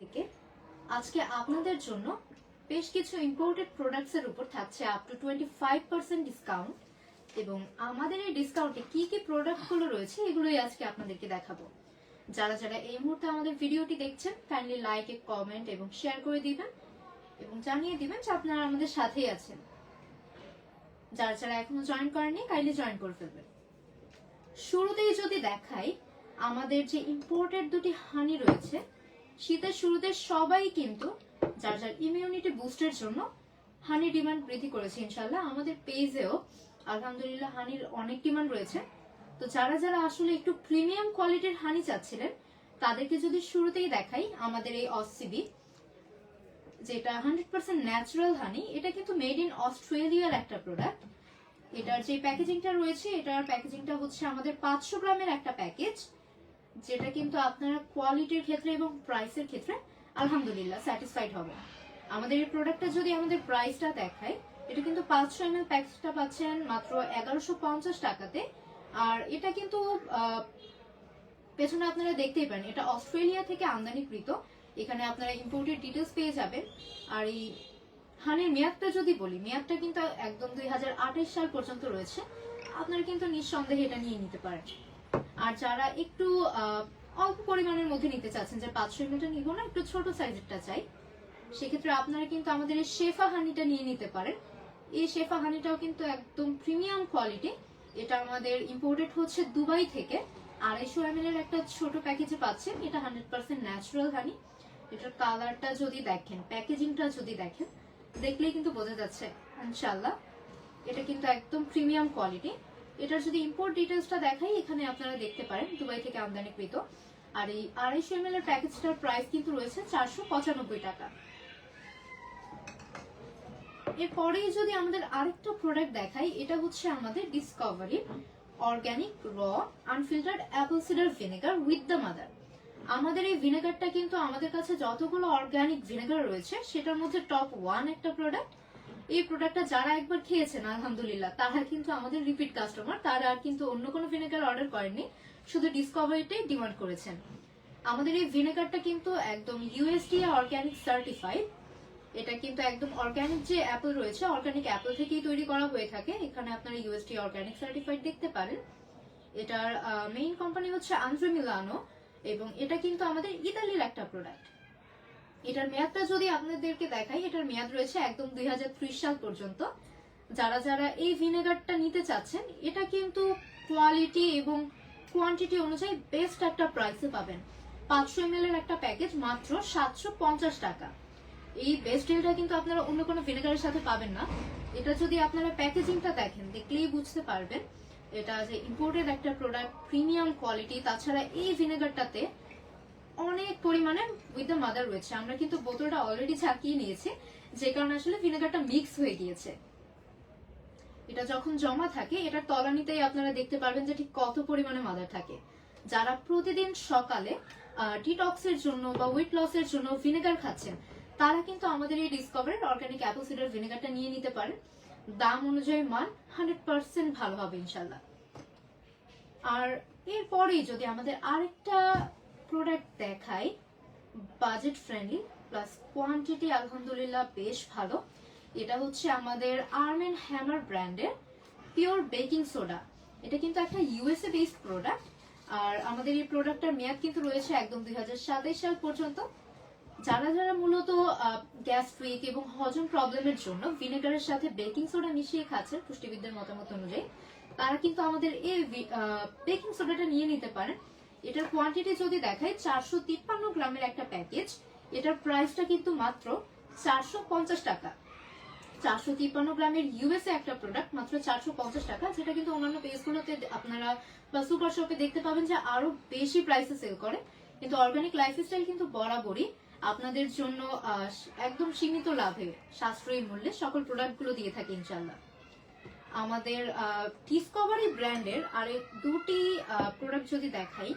থেকে, আজকে আপনাদের জন্য বেশ কিছু ইম্পোর্টেড প্রোডাক্টস এর উপর থাকছে up to twenty five percent discount এবং আমাদের এই ডিসকাউন্টে কি কি প্রোডাক্টগুলো রয়েছে এগুলোই আজকে আপনাদেরকে দেখাবো। যারা যারা এই মুহূর্তে আমাদের ভিডিওটি দেখছেন কাইন্ডলি লাইক কমেন্ট এবং শেয়ার করে দিবেন এবং জানিয়ে দিবেন যে আপনারা আমাদের সাথেই আছেন। যারা যারা এখনও জয়েন করেননি কাইন্ডলি জয়েন করে ফেলবেন। শুরুতেই যদি দেখাই, আমাদের যে ইম্পোর্টেড দুটি হানি রয়েছে শীতের শুরুতে সবাই কিন্তু যার যার ইমিউনিটি বুস্টের জন্য হানি ডিমান্ড বৃদ্ধি করেছে ইনশাল্লাহ আমাদের পেজেও আলহামদুলিল্লাহ হানির অনেক ডিমান্ড রয়েছে। তো যারা যারা আসলে একটু প্রিমিয়াম কোয়ালিটির হানি চাচ্ছিলেন, তাদেরকে যদি শুরুতেই দেখাই আমাদের এই অসিবি যেটা হান্ড্রেড পার্সেন্ট ন্যাচারাল হানি এটা কিন্তু মেড ইন অস্ট্রেলিয়ার একটা প্রোডাক্ট এটার যে প্যাকেজিংটা রয়েছে, এটার প্যাকেজিংটা হচ্ছে আমাদের পাঁচশো গ্রামের একটা প্যাকেজ যেটা কিন্তু আপনারা কোয়ালিটির ক্ষেত্রে এবং প্রাইসের ক্ষেত্রে আলহামদুলিল্লাহ স্যাটিসফাইড হবে। আমাদের এই প্রোডাক্টটা যদি আমাদের প্রাইসটা দেখায়, এটা কিন্তু পাঁচশো এম এল প্যাকেজটা পাচ্ছেন মাত্র এগারোশো পঞ্চাশ টাকাতে। আর এটা কিন্তু পেছনে আপনারা দেখতেই পারেন, এটা অস্ট্রেলিয়া থেকে আমদানিকৃত। এখানে আপনারা ইম্পোর্টেড ডিটেলস পেয়ে যাবেন। আর এই হানির মেয়াদটা যদি বলি, মেয়াদটা কিন্তু একদম দুই হাজার সাল পর্যন্ত রয়েছে। আপনারা কিন্তু নিঃসন্দেহে এটা নিয়ে নিতে পারেন। আর যারা একটু অল্প পরিমাণের মধ্যে নিতে চাচ্ছেন, যে পাঁচশো এমএলটা নিব না, একটু ছোট সাইজেরটা চাই, সেক্ষেত্রে আপনারা কিন্তু আমাদের এই শেফা হানিটা নিয়ে নিতে পারেন। এই শেফা হানিটাও কিন্তু একদম প্রিমিয়াম কোয়ালিটি। এটা আমাদের ইম্পোর্টেড হচ্ছে দুবাই থেকে। আড়াইশো এম এর একটা ছোট প্যাকেজে পাচ্ছেন। এটা হান্ড্রেড পার্সেন্ট ন্যাচুরাল হানি। এটার কালারটা যদি দেখেন, প্যাকেজিংটা যদি দেখেন, দেখলেই কিন্তু বোঝা যাচ্ছে ইনশাল্লাহ এটা কিন্তু একদম প্রিমিয়াম কোয়ালিটি। এটার যদি ইম্পোর্ট ডিটেলসটা দেখাই, এখানে আপনারা দেখতে পারেন, দুবাই থেকে আমদানিকৃত আর এই আড়াইশো এম এর প্যাকেজটার প্রাইস কিন্তু রয়েছে চারশো পঁচানব্বই টাকা। এরপরেই যদি আমাদের আরেকটা প্রোডাক্ট দেখাই, এটা হচ্ছে আমাদের Discovery organic raw unfiltered apple cider vinegar with the mother আমাদের এই ভিনেগারটা কিন্তু আমাদের কাছে যতগুলো অর্গানিক ভিনেগার রয়েছে, সেটার মধ্যে টপ ওয়ান একটা প্রোডাক্ট এই প্রোডাক্টটা যারা একবার খেয়েছেন, আলহামদুলিল্লাহ, তারা কিন্তু আমাদের রিপিট কাস্টমার তারা আর কিন্তু অন্য কোনো ভিনেগার অর্ডার করেননি, শুধু ডিসকভারিটাই ডিমান্ড করেছেন। আমাদের এই ভিনেগারটা কিন্তু একদম ইউএসডিএ অর্গ্যানিক সার্টিফাইড এটা কিন্তু একদম অর্গানিক যে অ্যাপেল রয়েছে অর্গানিক অ্যাপেল থেকেই তৈরি করা হয়ে থাকে, এখানে আপনারা ইউএসডি অর্গানিক সার্টিফাইড দেখতে পারেন। এটার মেইন কোম্পানি হচ্ছে আন্দ্রে মিলানো এবং এটা কিন্তু আমাদের ইতালির একটা প্রোডাক্ট এটার মেয়াদটা যদি আপনাদেরকে দেখাই, এটার মেয়াদ রয়েছে একদম দুই হাজার ত্রিশ সাল পর্যন্ত। যারা যারা এই ভিনেগারটা নিতে চাচ্ছেন, এটা কিন্তু কোয়ালিটি এবং কোয়ান্টিটি অনুযায়ী বেস্ট একটা প্রাইসে পাবেন। পাঁচশো এম এর একটা প্যাকেজ মাত্র সাতশো পঞ্চাশ টাকা। এই বেস্ট ডিলটা কিন্তু আপনারা অন্য কোনো ভিনেগারের সাথে পাবেন না। এটা যদি আপনারা প্যাকেজিংটা দেখেন, দেখলেই বুঝতে পারবেন। এটা যে ইম্পোর্টেড একটা প্রোডাক্ট প্রিমিয়াম কোয়ালিটি তাছাড়া এই ভিনেগারটাতে অনেক পরিমাণে উইথ দ্য মাদার রয়েছে। আমরা কিন্তু বোতলটা অলরেডি ঝাঁকিয়ে নিয়েছি, যে কারণে আসলে ভিনেগারটা মিক্স হয়ে গিয়েছে। এটা যখন জমা থাকে এটার তলানিতেই আপনারা দেখতে পারবেন যে ঠিক কত পরিমাণে মাদার থাকে। যারা প্রতিদিন সকালে ডিটক্সের জন্য বা ওয়েট লসের জন্য ভিনেগার খাচ্ছেন, তারা কিন্তু আমাদের এই ডিসকভারের অর্গানিক অ্যাপল সিডার ভিনেগারটা নিয়ে নিতে পারেন। দাম অনুযায়ী মান হান্ড্রেড পার্সেন্ট ভালো হবে ইনশাল্লাহ আর এরপরেই যদি আমাদের আরেকটা প্রোডাক্ট দেখাই বাজেট ফ্রেন্ডলি প্লাস কোয়ান্টিটি আলহামদুলিল্লাহ বেশ ভালো। এটা হচ্ছে আমাদের আর্ম অ্যান্ড হ্যামার ব্র্যান্ডের পিওর বেকিং সোডা এটা কিন্তু একটা ইউএসএ বেসড প্রোডাক্ট আর আমাদের এই প্রোডাক্টটার মেয়াদ কিন্তু রয়েছে একদম দুই সাল পর্যন্ত। যারা যারা মূলত গ্যাস্ট্রিক এবং হজম প্রবলেমের জন্য ভিনেগারের সাথে বেকিং সোডা মিশিয়ে খাচ্ছেন পুষ্টিবিদদের মতামত অনুযায়ী, তারা কিন্তু আমাদের এই বেকিং সোডাটা নিয়ে নিতে পারেন। এটার কোয়ান্টিটি যদি দেখায় চারশো তিপ্পান্ন গ্রামের একটা প্যাকেজ এটার প্রাইসটা কিন্তু মাত্র চারশো পঞ্চাশ টাকা। চারশো তিপ্পান্ন গ্রামের ইউএসএ একটা প্রোডাক্ট মাত্র চারশো পঞ্চাশ টাকা, যেটা কিন্তু অন্যান্য পেজগুলোতে আপনারা বা সুপার শপে দেখতে পাবেন যে আরও বেশি প্রাইসে সেল করে। কিন্তু অর্গানিক লাইফস্টাইল কিন্তু বরাবরই আপনাদের জন্য একদম সীমিত লাভে, সাশ্রয়ী মূল্যে সকল প্রোডাক্টগুলো দিয়ে থাকে ইনশাল্লাহ আমাদের ডিসকভারি ব্র্যান্ডের আর দুটি প্রোডাক্ট যদি দেখাই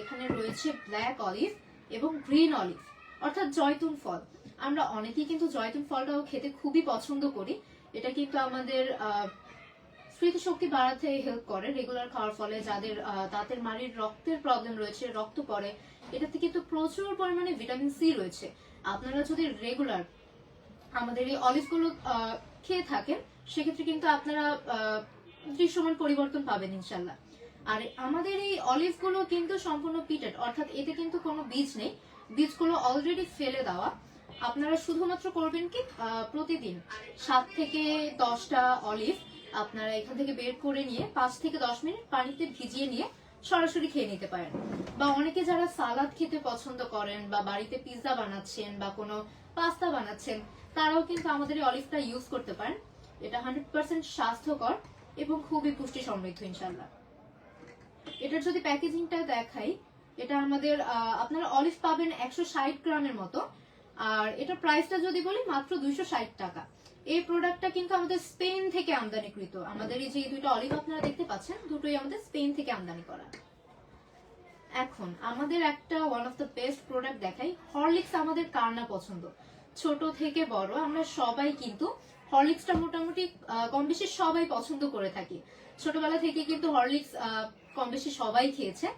এখানে রয়েছে ব্ল্যাক অলিভ এবং গ্রিন অলিভ অর্থাৎ জয়তুন ফল। আমরা অনেকেই কিন্তু জয়তুন ফলটাও খেতে খুবই পছন্দ করি। এটা কিন্তু আমাদের স্মৃতিশক্তি বাড়াতে হেল্প করে রেগুলার খাওয়ার ফলে যাদের আহ, দাঁতের মাড়ির রক্তের প্রবলেম রয়েছে রক্ত পড়ে এটাতে কিন্তু প্রচুর পরিমাণে ভিটামিন সি রয়েছে। আপনারা যদি রেগুলার আমাদের এই অলিভগুলো খেয়ে থাকেন সেক্ষেত্রে কিন্তু আপনারা দৃশ্যমান পরিবর্তন পাবেন ইনশাল্লাহ আর আমাদের এই অলিভগুলো কিন্তু সম্পূর্ণ পিটেড অর্থাৎ এতে কিন্তু কোনো বীজ নেই। বীজগুলো অলরেডি ফেলে দেওয়া। আপনারা শুধুমাত্র করবেন কি প্রতিদিন সাত থেকে দশটা অলিভ আপনারা এখান থেকে বের করে নিয়ে পাঁচ থেকে দশ মিনিট পানিতে ভিজিয়ে নিয়ে সরাসরি খেয়ে নিতে পারেন। বা অনেকে যারা সালাদ খেতে পছন্দ করেন বা বাড়িতে পিৎজা বানাচ্ছেন বা কোনো পাস্তা বানাচ্ছেন, তারাও কিন্তু আমাদের এই অলিভটা ইউজ করতে পারেন। এটা হান্ড্রেড পার্সেন্ট স্বাস্থ্যকর এবং খুবই পুষ্টি সমৃদ্ধ ইনশাল্লাহ এটার যদি প্যাকেজিংটা দেখাই, এটা আমাদের আপনারা অলিভ পাবেন একশো ষাট গ্রামের মতো। আর এটার প্রাইসটা যদি বলি, মাত্র দুইশো ষাট টাকা। এই প্রোডাক্টটা কিন্তু আমাদের স্পেন থেকে আমদানিকৃত। আমাদের এই যে এই দুটো অলিভ আপনারা দেখতে পাচ্ছেন, দুটোই আমাদের স্পেন থেকে আমদানি করা। এখন, আমাদের একটা one of the best product দেখাই, হরলিক্স আমাদের কার না পছন্দ? ছোট থেকে বড়, আমরা সবাই কিন্তু হরলিক্সটা মোটামুটি কম বেশি সবাই পছন্দ করে থাকি। ছোটবেলা থেকে কিন্তু হরলিক্স কম বেশি সবাই খেয়েছে।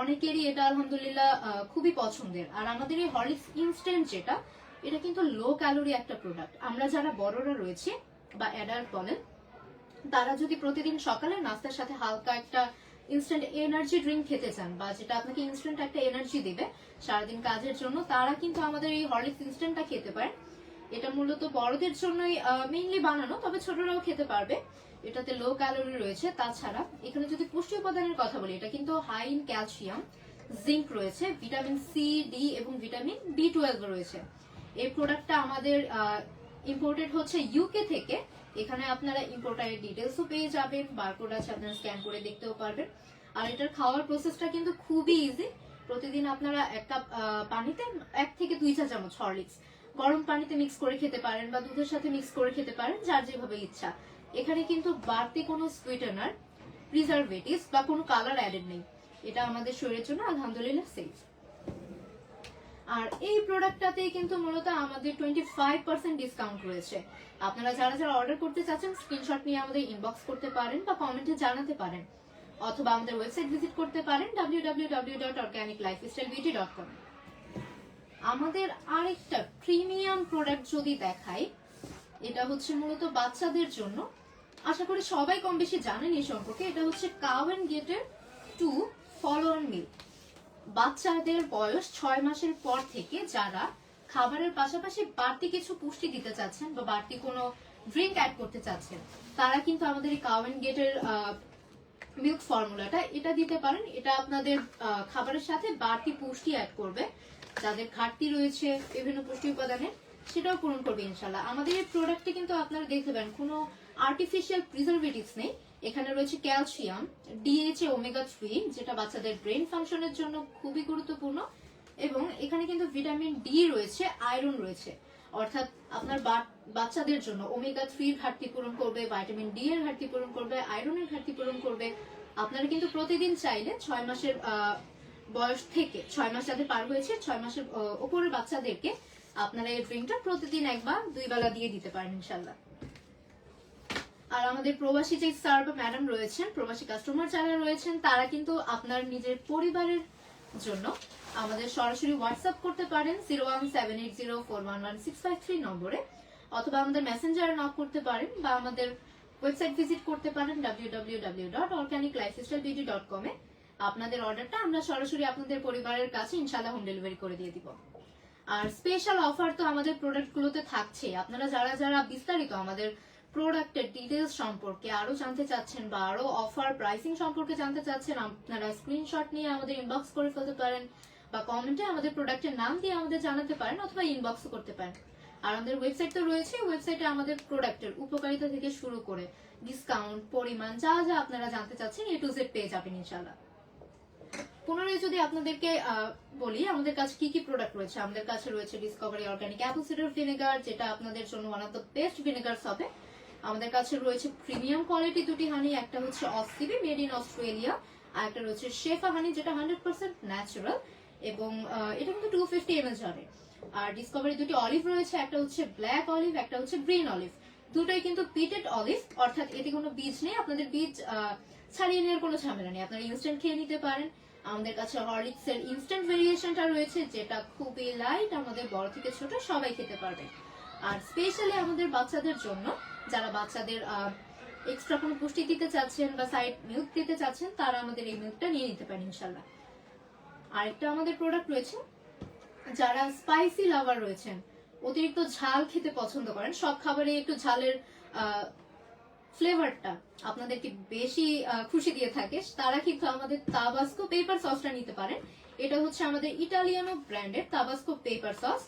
অনেকেরই এটা আলহামদুলিল্লাহ খুবই পছন্দের। আর আমাদের এই হরলিক্স ইনস্ট্যান্ট যেটা, এটা কিন্তু লো ক্যালোরি একটা প্রোডাক্ট আমরা যারা বড়রা রয়েছে বা অ্যাডাল্ট বলেন, তারা যদি প্রতিদিন সকালে নাস্তার সাথে হালকা একটা ইনস্ট্যান্ট এনার্জি ড্রিঙ্ক খেতে চান বা যেটা আপনাকে ইনস্ট্যান্ট একটা এনার্জি দেবে সারাদিন কাজের জন্য, তারা কিন্তু আমাদের এই হরলিক্স ইনস্ট্যান্টটা খেতে পারেন। এটা মূলত বড়দের জন্যই মেইনলি বানানো, তবে ছোটরাও খেতে পারবে। এটাতে লো ক্যালোরি রয়েছে। তাছাড়া এখানে যদি পুষ্টি উপাদানের কথা বলি, এটা কিন্তু হাই ইন ক্যালসিয়াম জিঙ্ক রয়েছে ভিটামিন সি ডি এবং ভিটামিন বি টুয়েলভ রয়েছে। এই প্রোডাক্টটা আমাদের ইম্পোর্টেড হচ্ছে ইউকে থেকে। এখানে আপনারা ইম্পোর্টারের ডিটেলসও পেয়ে যাবেন বারকোড আছে, আপনারা স্ক্যান করে দেখতেও পারবেন। আর এটার খাওয়ার প্রসেসটা কিন্তু খুবই ইজি প্রতিদিন আপনারা এক কাপ পানিতে এক থেকে দুই চা চামচ হরলিক্স। গরম পানিতে মিক্স করে খেতে পারেন বা দুধের সাথে মিক্স করে খেতে পারেন, যার যেভাবে ইচ্ছা। এখানে কিন্তু বাড়তি কোনো সুইটেনার প্রিজারভেটিভস বা কোনো কালার অ্যাডেড নেই। এটা আমাদের শরীরের জন্য আলহামদুলিল্লাহ সেফ আর এই প্রোডাক্টটাতে কিন্তু মূলত আমাদের টোয়েন্টি ফাইভ পার্সেন্ট ডিসকাউন্ট রয়েছে। আপনারা যারা যারা অর্ডার করতে চাচ্ছেন স্ক্রিনশট নিয়ে আমাদের ইনবক্স করতে পারেন বা কমেন্টে জানাতে পারেন। অথবা আমাদের ওয়েবসাইট ভিজিট করতে পারেন W W W dot organic life style beauty dot com আমাদের আরেকটা প্রিমিয়াম প্রোডাক্ট যদি দেখাই, এটা হচ্ছে মূলত বাচ্চাদের জন্য। আশা করি সবাই কম বেশি জানেন এই সম্পর্কে, এটা হচ্ছে কাউ অ্যান্ড গেটের টু ফলো অন মিল্ক বাচ্চাদের বয়স ছয় মাসের পর থেকে যারা খাবারের পাশাপাশি বাড়তি কিছু পুষ্টি দিতে চাচ্ছেন বা বাড়তি কোনো ড্রিঙ্ক অ্যাড করতে চাচ্ছেন, তারা কিন্তু আমাদের এই কাউ অ্যান্ড গেটের মিল্ক ফর্মুলাটা এটা দিতে পারেন। এটা আপনাদের খাবারের সাথে বাড়তি পুষ্টি অ্যাড করবে। যাদের ঘাটতি রয়েছে বিভিন্ন পুষ্টি উপাদানের সেটাও পূরণ করবে ইনশাল্লাহ আমাদের এই প্রোডাক্টে কিন্তু আপনারা দেখতে পারেন কোনো আর্টিফিশিয়াল প্রিজারভেটিভস নেই। এখানে রয়েছে ক্যালসিয়াম ডিএইচএ ওমেগা থ্রি যেটা বাচ্চাদের ব্রেন ফাংশনের জন্য খুবই গুরুত্বপূর্ণ। এবং এখানে কিন্তু ভিটামিন ডি রয়েছে আয়রন রয়েছে। অর্থাৎ আপনার বাচ্চাদের জন্য ওমেগা থ্রির ঘাটতি পূরণ করবে ভাইটামিন ডি এর ঘাটতি পূরণ করবে আয়রনের ঘাটতি পূরণ করবে। আপনারা কিন্তু প্রতিদিন চাইলে ছয় মাসের বয়স থেকে ছয় মাস যাদের পার হয়েছে, ছয় মাসের ওপরের বাচ্চাদেরকে আপনারা এই ড্রিঙ্কটা প্রতিদিন একবার দুই বেলা দিয়ে দিতে পারেন ইনশাল্লাহ আর আমাদের প্রবাসী যে স্যার বা ম্যাডাম রয়েছেন, প্রবাসী কাস্টমার যারা রয়েছেন, তারা কিন্তু আপনার নিজের পরিবারের জন্য আমাদের সরাসরি হোয়াটসঅ্যাপ করতে পারেন zero one seven eight zero four one one six five three নম্বরে, অথবা আমাদের মেসেঞ্জারে নক করতে পারেন বা আমাদের ওয়েবসাইট ভিজিট করতে পারেন W W W dot organic lifestyle beauty dot কমে আপনাদের অর্ডারটা আমরা সরাসরি আপনাদের পরিবারের কাছে ইনশাল্লাহ হোম ডেলিভারি করে দিয়ে দিব। আর স্পেশাল অফার তো আমাদের প্রোডাক্টগুলোতে থাকছে আপনারা যারা যারা বিস্তারিত আমাদের প্রোডাক্টের ডিটেলস সম্পর্কে আরও জানতে চাচ্ছেন বা আরও অফার প্রাইসিং সম্পর্কে জানতে চাচ্ছেন, আপনারা স্ক্রিনশট নিয়ে আমাদের ইনবক্স করে ফেলতে পারেন বা কমেন্টে আমাদের প্রোডাক্টের নাম দিয়ে আমাদের জানাতে পারেন অথবা ইনবক্স করতে পারেন। আর আমাদের ওয়েবসাইট তো রয়েছে ওয়েবসাইটে আমাদের প্রোডাক্টের উপকারিতা থেকে শুরু করে ডিসকাউন্ট পরিমাণ, যা যা আপনারা জানতে চাচ্ছেন এ টু জেড পেয়ে যাবেন ইনশাল্লাহ পুনরায় যদি আপনাদেরকে বলি, আমাদের কাছে কি কি প্রোডাক্ট রয়েছে? আমাদের কাছে রয়েছে discovery organic apple cider vinegar যেটা আপনাদের জন্য one of the best vinegar হবে। আমাদের কাছে রয়েছে প্রিমিয়াম কোয়ালিটি দুটি হানি একটা হচ্ছে অসিবি মেড ইন অস্ট্রেলিয়া আর একটা রয়েছে শেফা হানি যেটা হান্ড্রেড পার্সেন্ট ন্যাচারাল এবং এটা কিন্তু টু ফিফটি এমএল হবে আর ডিসকভারি দুটি অলিভ রয়েছে, একটা হচ্ছে ব্ল্যাক অলিভ একটা হচ্ছে গ্রিন অলিভ দুটোই কিন্তু পিটেড অলিভ অর্থাৎ এতে কোনো বীজ নেই। আপনাদের বীজ ছাড়িয়ে নেওয়ার কোনো ঝামেলা নেই। আপনারা ইনস্ট্যান্ট খেয়ে নিতে পারেন। আমাদের কাছে হরলিক্স এর ইনস্ট্যান্ট ভেরিয়েশনটা রয়েছে, যেটা খুবই লাইট আমাদের বড় থেকে ছোট সবাই খেতে পারবে। আর স্পেশালি আমাদের বাচ্চাদের জন্য, যারা বাচ্চাদের এক্সট্রা কোনো পুষ্টি দিতে চাচ্ছেন বা সাইড মিল্ক দিতে চাচ্ছেন, তারা আমাদের এই মিল্কটা নিয়ে নিতে পারেন ইনশাল্লাহ আরেকটা আমাদের প্রোডাক্ট রয়েছে, যারা স্পাইসি লাভার রয়েছেন, অতিরিক্ত ঝাল খেতে পছন্দ করেন, সব খাবারে একটু ঝালের ফ্লেভারটা আপনাদেরকে বেশি খুশি দিয়ে থাকে, তারা কিন্তু আমাদের তাবাস্কো পেপার সসটা নিতে পারেন। এটা হচ্ছে আমাদের ইটালিয়ানো ব্র্যান্ডের তাবাস্কো পেপার সস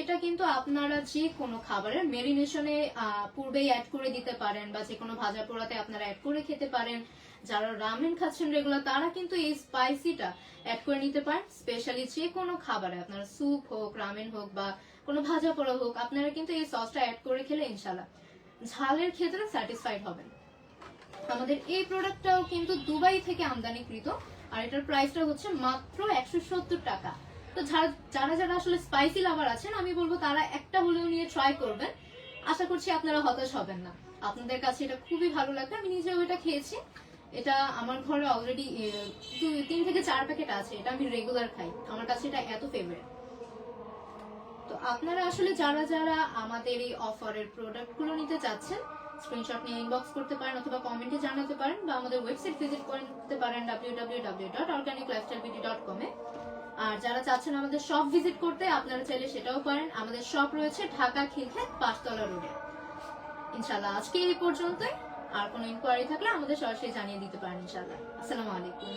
এটা কিন্তু আপনারা যে কোনো খাবারের মেরিনেশনে পূর্বেই অ্যাড করে দিতে পারেন বা যে কোনো ভাজা পোড়াতে আপনারা অ্যাড করে খেতে পারেন। যারা রামেন খাচ্ছেন রেগুলার তারা কিন্তু এই স্পাইসিটা অ্যাড করে নিতে পারেন। স্পেশালি যে কোনো খাবারে, আপনার স্যুপ হোক রামেন হোক বা কোনো ভাজা পোড়া হোক, আপনারা কিন্তু এই সসটা অ্যাড করে খেলে ইনশাল্লাহ ঝালের ক্ষেত্রে স্যাটিসফাইড হবেন। আমাদের এই প্রোডাক্টটাও কিন্তু দুবাই থেকে আমদানিকৃত, আর এটার প্রাইসটা হচ্ছে মাত্র একশো সত্তর টাকা। তো যারা- যারা আসলে স্পাইসি লাভার আছেন, আমি বলব তারা একটা হলেও নিয়ে ট্রাই করবেন। আশা করছি আপনারা হতাশ হবেন না। আপনাদের কাছে এটা খুবই ভালো লাগবে। আমি নিজেও এটা খেয়েছি। এটা আমার ঘরে অলরেডি তিন থেকে চার প্যাকেট আছে। এটা আমি রেগুলার খাই। আমার কাছে এটা এত ফেভারিট তো আপনারা আসলে যারা যারা আমাদের এই অফারের প্রোডাক্টগুলো নিতে চাচ্ছেন স্ক্রিনশট নিয়ে ইনবক্স করতে পারেন অথবা কমেন্টে জানাতে পারেন বা আমাদের ওয়েবসাইট ভিজিট করতে পারেন www.organiclifestylebeauty.com এ। আর যারা চাচ্ছেন আমাদের শপ ভিজিট করতে, আপনারা চাইলে সেটাও পারেন। আমাদের শপ রয়েছে ঢাকা খিলক্ষেত, পাঁচতলা রোডে ইনশাল্লাহ আজকে এই পর্যন্তই। আর কোনো ইনকোয়ারি থাকলে আমাদের সরাসরি জানিয়ে দিতে পারেন ইনশাল্লাহ আসসালামু আলাইকুম।